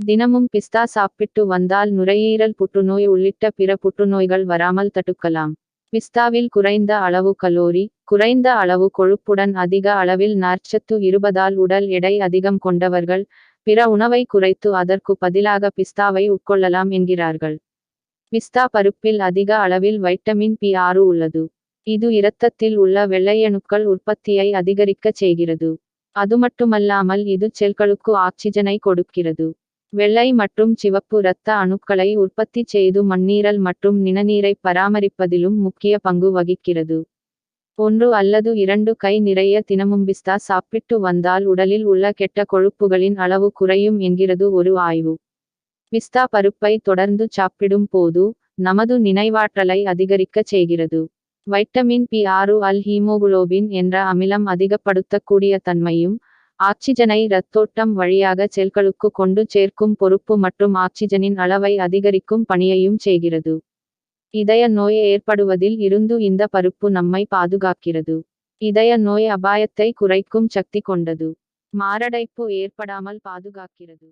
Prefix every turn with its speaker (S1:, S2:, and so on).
S1: தினமும் பிஸ்தா சாப்பிட்டு வந்தால் நுரையீரல் புற்றுநோய் உள்ளிட்ட பிற புற்றுநோய்கள் வராமல் தடுக்கலாம். பிஸ்தாவில் குறைந்த அளவு கலோரி குறைந்த அளவு கொழுப்புடன் அதிக அளவில் நார்ச்சத்து இருப்பதால் உடல் எடை அதிகம் கொண்டவர்கள் பிற உணவை குறைத்து அதற்கு பதிலாக பிஸ்தாவை உட்கொள்ளலாம் என்கிறார்கள். பிஸ்தா பருப்பில் அதிக அளவில் வைட்டமின் பி ஆறு உள்ளது. இது இரத்தத்தில் உள்ள வெள்ளையணுக்கள் உற்பத்தியை அதிகரிக்கச் செய்கிறது. அதுமட்டுமல்லாமல் இது செல்களுக்கு ஆக்சிஜனை கொடுக்கிறது. வெள்ளை மற்றும் சிவப்பு இரத்த அணுக்களை உற்பத்தி செய்து மண்ணீரல் மற்றும் நிணநீரை பராமரிப்பதிலும் முக்கிய பங்கு வகிக்கிறது. ஒன்று அல்லது இரண்டு கை நிறைய தினமும் பிஸ்தா சாப்பிட்டு வந்தால் உடலில் உள்ள கெட்ட கொழுப்புகளின் அளவு குறையும் என்கிறது ஒரு ஆய்வு. பிஸ்தா பருப்பை தொடர்ந்து சாப்பிடும் போது நமது நினைவாற்றலை அதிகரிக்கச் செய்கிறது. வைட்டமின் பி ஆறு அல் ஹீமோகுளோபின் என்ற அமிலம் அதிகப்படுத்தக்கூடிய தன்மையும் ஆக்சிஜனை இரத்தோட்டம் வழியாக செல்களுக்கு கொண்டு சேர்க்கும் பொறுப்பு மற்றும் ஆக்சிஜனின் அளவை அதிகரிக்கும் பணியையும் செய்கிறது. இதய நோய் ஏற்படுவதில் இருந்து இந்த பருப்பு நம்மை பாதுகாக்கிறது. இதய நோய் அபாயத்தை குறைக்கும் சக்தி கொண்டது. மாரடைப்பு ஏற்படாமல் பாதுகாக்கிறது.